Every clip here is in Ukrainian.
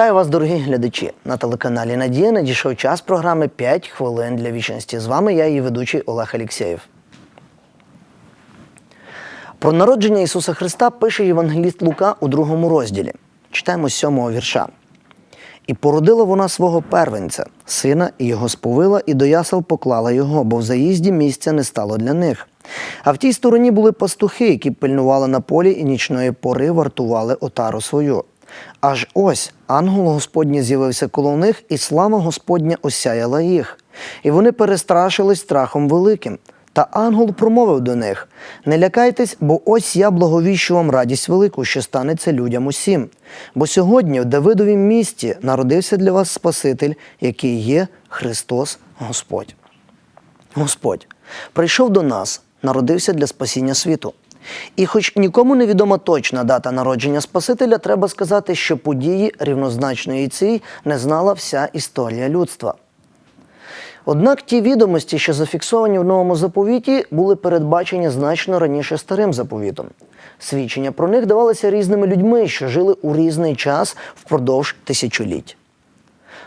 Вітаю вас, дорогі глядачі! На телеканалі Надія надійшов час програми «5 хвилин для вічності. З вами я, її ведучий Олег Алєксєєв. Про народження Ісуса Христа пише Євангеліст Лука у другому розділі. Читаємо з сьомого вірша. І породила вона свого первенця, сина, і його сповила, і до ясел поклала його, бо в заїзді місця не стало для них. А в тій стороні були пастухи, які пильнували на полі і нічної пори вартували отару свою. Аж ось ангел Господній з'явився коло них, і слава Господня осяяла їх. І вони перестрашились страхом великим. Та ангел промовив до них: Не лякайтесь, бо ось я благовіщу вам радість велику, що станеться людям усім. Бо сьогодні в Давидовім місті народився для вас Спаситель, який є Христос Господь. Господь прийшов до нас, народився для спасіння світу. І хоч нікому не відома точна дата народження Спасителя, треба сказати, що події рівнозначної цій не знала вся історія людства. Однак ті відомості, що зафіксовані в новому заповіті, були передбачені значно раніше старим заповітом. Свідчення про них давалися різними людьми, що жили у різний час впродовж тисячоліть.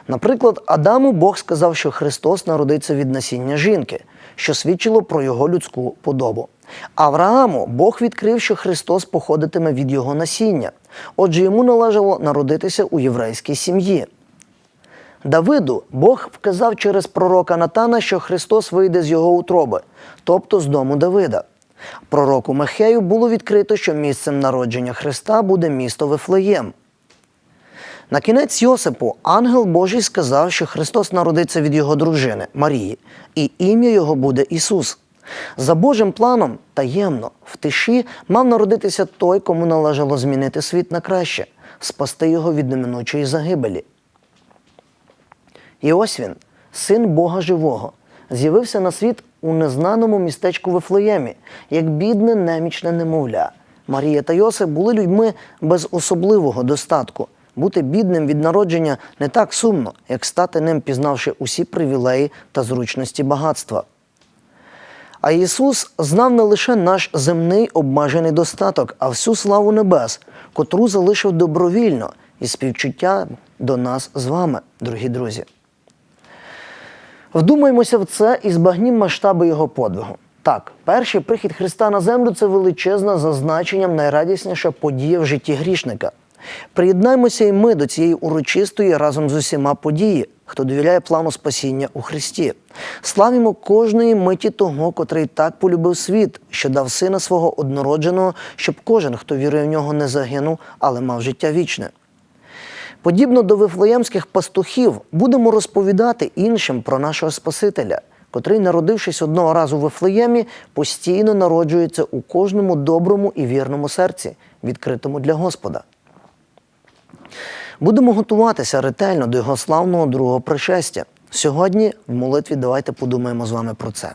Наприклад, Адаму Бог сказав, що Христос народиться від насіння жінки, що свідчило про його людську подобу. Аврааму Бог відкрив, що Христос походитиме від його насіння, отже, йому належало народитися у єврейській сім'ї. Давиду Бог вказав через пророка Натана, що Христос вийде з його утроби, тобто з дому Давида. Пророку Михею було відкрито, що місцем народження Христа буде місто Вифлеєм. На кінець Йосипу ангел Божий сказав, що Христос народиться від його дружини Марії, і ім'я його буде Ісус. За Божим планом, таємно, в тиші мав народитися той, кому належало змінити світ на краще, спасти його від неминучої загибелі. І ось він, син Бога Живого, з'явився на світ у незнаному містечку Вифлеємі, як бідне немічне немовля. Марія та Йосип були людьми без особливого достатку. Бути бідним від народження не так сумно, як стати ним, пізнавши усі привілеї та зручності багатства. А Ісус знав не лише наш земний обмежений достаток, а всю славу небес, котру залишив добровільно і співчуття до нас з вами, дорогі друзі. Вдумаймося в це і збагнім масштаби його подвигу. Так, перший прихід Христа на землю це величезна за значенням найрадісніша подія в житті грішника. Приєднаймося і ми до цієї урочистої разом з усіма події, хто довіряє плану спасіння у Христі. Славімо кожної миті того, котрий так полюбив світ, що дав сина свого однородженого, щоб кожен, хто вірує в нього, не загинув, але мав життя вічне. Подібно до вифлеємських пастухів, будемо розповідати іншим про нашого Спасителя, котрий, народившись одного разу в Вифлеємі, постійно народжується у кожному доброму і вірному серці, відкритому для Господа. Будемо готуватися ретельно до його славного другого пришестя. Сьогодні в молитві давайте подумаємо з вами про це.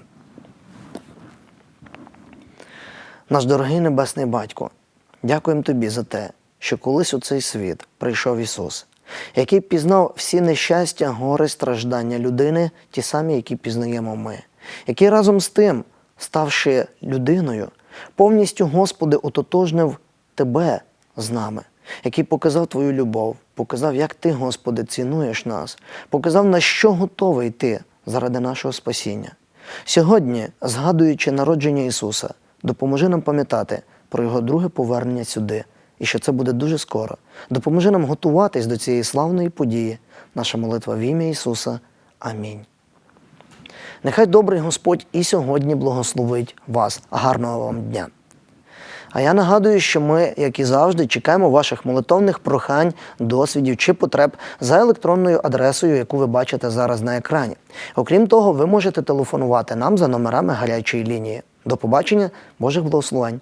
Наш дорогий Небесний Батько, дякуємо Тобі за те, що колись у цей світ прийшов Ісус, який пізнав всі нещастя, гори, страждання людини, ті самі, які пізнаємо ми, який разом з тим, ставши людиною, повністю, Господи, ототожнив Тебе з нами, який показав Твою любов, показав, як Ти, Господи, цінуєш нас, показав, на що готовий Ти заради нашого спасіння. Сьогодні, згадуючи народження Ісуса, допоможи нам пам'ятати про Його друге повернення сюди і що це буде дуже скоро. Допоможи нам готуватись до цієї славної події. Наша молитва в ім'я Ісуса. Амінь. Нехай добрий Господь і сьогодні благословить вас. Гарного вам дня! А я нагадую, що ми, як і завжди, чекаємо ваших молитовних прохань, досвідів чи потреб за електронною адресою, яку ви бачите зараз на екрані. Окрім того, ви можете телефонувати нам за номерами гарячої лінії. До побачення, Божих благословень!